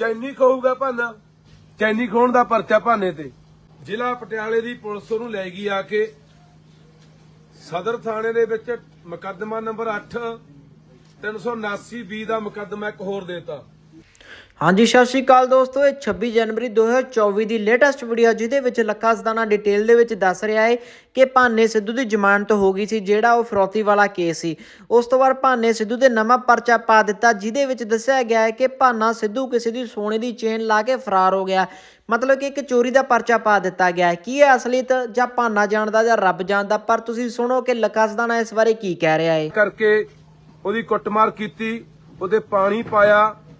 ਚੈਨੀ ਖੋਊਗਾ ਭਾਨਾ। ਚੈਨੀ ਖੋਣ ਦਾ ਪਰਚਾ ਭਾਨੇ ਤੇ। ਜ਼ਿਲ੍ਹਾ ਪਟਿਆਲੇ ਦੀ ਪੁਲਿਸ ਉਹਨੂੰ ਲੈ ਗਈ ਆ ਕੇ। ਸਦਰ ਥਾਣੇ ਦੇ ਵਿੱਚ ਮੁਕੱਦਮਾ ਨੰਬਰ 8 379 ਬੀ ਦਾ ਮੁਕੱਦਮਾ ਇੱਕ ਹੋਰ ਦੇਤਾ। ਹਾਂਜੀ, ਸਤਿ ਸ਼੍ਰੀ ਅਕਾਲ ਦੋਸਤੋ। ਇਹ 26 ਜਨਵਰੀ 2024 ਦੀ ਲੇਟੈਸਟ ਵੀਡੀਓ ਜਿਹਦੇ ਵਿੱਚ ਲੱਖਾ ਸਦਾਨਾ ਡਿਟੇਲ ਦੇ ਵਿੱਚ ਦੱਸ ਰਿਹਾ ਹੈ ਕਿ ਭਾਨੇ ਸਿੱਧੂ ਦੀ ਜ਼ਮਾਨਤ ਹੋ ਗਈ ਸੀ, ਜਿਹੜਾ ਉਹ ਫਰੋਤੀ ਵਾਲਾ ਕੇਸ ਸੀ। ਉਸ ਤੋਂ ਬਾਅਦ ਭਾਨੇ ਸਿੱਧੂ ਦੇ ਨਵਾਂ ਪਰਚਾ ਪਾ ਦਿੱਤਾ, ਜਿਹਦੇ ਵਿੱਚ ਦੱਸਿਆ ਗਿਆ ਹੈ ਕਿ ਭਾਨਾ ਸਿੱਧੂ ਕਿਸੇ ਦੀ ਸੋਨੇ ਦੀ ਚੇਨ ਲਾ ਕੇ ਫਰਾਰ ਹੋ ਗਿਆ। ਮਤਲਬ ਕਿ ਇੱਕ ਚੋਰੀ ਦਾ ਪਰਚਾ ਪਾ ਦਿੱਤਾ ਗਿਆ ਹੈ। ਕੀ ਹੈ ਅਸਲੀਤ ਜਾਂ ਭਾਨਾ ਜਾਣਦਾ ਜਾਂ ਰੱਬ ਜਾਣਦਾ? ਪਰ ਤੁਸੀਂ ਸੁਣੋ ਕਿ ਲੱਖਾ ਸਦਾਨਾ ਇਸ ਬਾਰੇ ਕੀ ਕਹਿ ਰਿਹਾ ਹੈ। ਕਰਕੇ ਉਹਦੀ ਕੁੱਟਮਾਰ ਕੀਤੀ, ਉਹਦੇ ਪਾਣੀ ਪਾਇਆ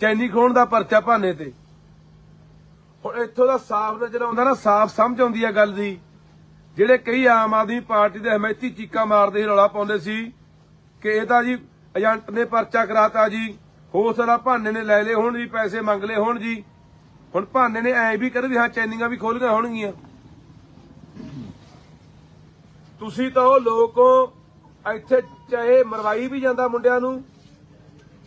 ਚੈਨੀ ਖੋਣ ਦਾ ਪਰਚਾ ਭਾਨੇ ਤੇ। ਹੁਣ ਇੱਥੋਂ ਦਾ ਸਾਫ਼ ਨਜ਼ਰ ਆਉਂਦਾ ਨਾ, ਸਾਫ਼ ਸਮਝ ਆਉਂਦੀ ਹੈ ਗੱਲ ਦੀ। ਜਿਹੜੇ ਕਈ ਆਮ ਆਦਮੀ ਪਾਰਟੀ ਦੇ ਹਮਾਇਤੀ ਚੀਕਾਂ ਮਾਰਦੇ ਸੀ, ਰੌਲਾ ਪਾਉਂਦੇ ਸੀ ਕਿ ਇਹ ਤਾਂ ਜੀ ਏਜੰਟ ਨੇ ਪਰਚਾ ਕਰਾਤਾ ਜੀ, ਹੋ ਸਕਦਾ ਭਾਨੇ ਨੇ ਲੈ ਲਏ ਹੋਣ ਜੀ, ਪੈਸੇ ਮੰਗ ਲਏ ਹੋਣ ਜੀ। ਹੁਣ ਭਾਨੇ ਨੇ ਐ ਵੀ ਕਰ ਵੀ ਹਾਂ, ਚੈਨੀਆਂ ਵੀ ਖੋਲੀਆਂ ਹੋਣਗੀਆਂ ਤੁਸੀਂ ਤਾਂ ਉਹ ਲੋਕੋ ਇੱਥੇ ਚਾਹੇ ਮਰਵਾਈ ਵੀ ਜਾਂਦਾ ਮੁੰਡਿਆਂ ਨੂੰ,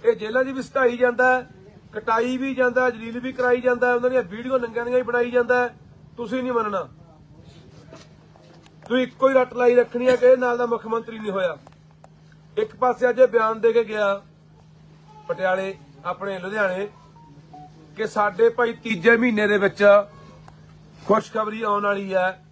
ਇਹ ਜੇਲ੍ਹਾਂ 'ਚ ਵੀ ਸਟਾਈ ਜਾਂਦਾ। ਕਟਾਈ ਵੀ ਜਾਂਦਾ ਜਲੀਲ ਵੀ ਕਰਾਈ ਜਾਂਦਾ ਹੈ, ਉਹਨਾਂ ਦੀਆਂ ਵੀਡੀਓ ਨੰਗਿਆਂ ਦੀਆਂ ਵੀ ਬਣਾਈ ਜਾਂਦਾ ਤੁਸੀਂ ਨਹੀਂ ਮੰਨਣਾ। ਤੁਸੀਂ ਇੱਕੋ ਹੀ ਰੱਟ ਲਾਈ ਰੱਖਣੀ ਹੈ ਕਿ ਇਹ ਨਾਲ ਦਾ ਮੁੱਖ ਮੰਤਰੀ ਨਹੀਂ ਹੋਇਆ। ਇੱਕ ਪਾਸੇ ਅੱਜ ਇਹ ਬਿਆਨ ਦੇ ਕੇ ਗਿਆ ਪਟਿਆਲੇ ਆਪਣੇ ਲੁਧਿਆਣੇ ਕਿ ਸਾਡੇ ਭਾਈ ਤੀਜੇ ਮਹੀਨੇ ਦੇ ਵਿੱਚ ਖੁਸ਼ਖਬਰੀ ਆਉਣ ਵਾਲੀ ਹੈ।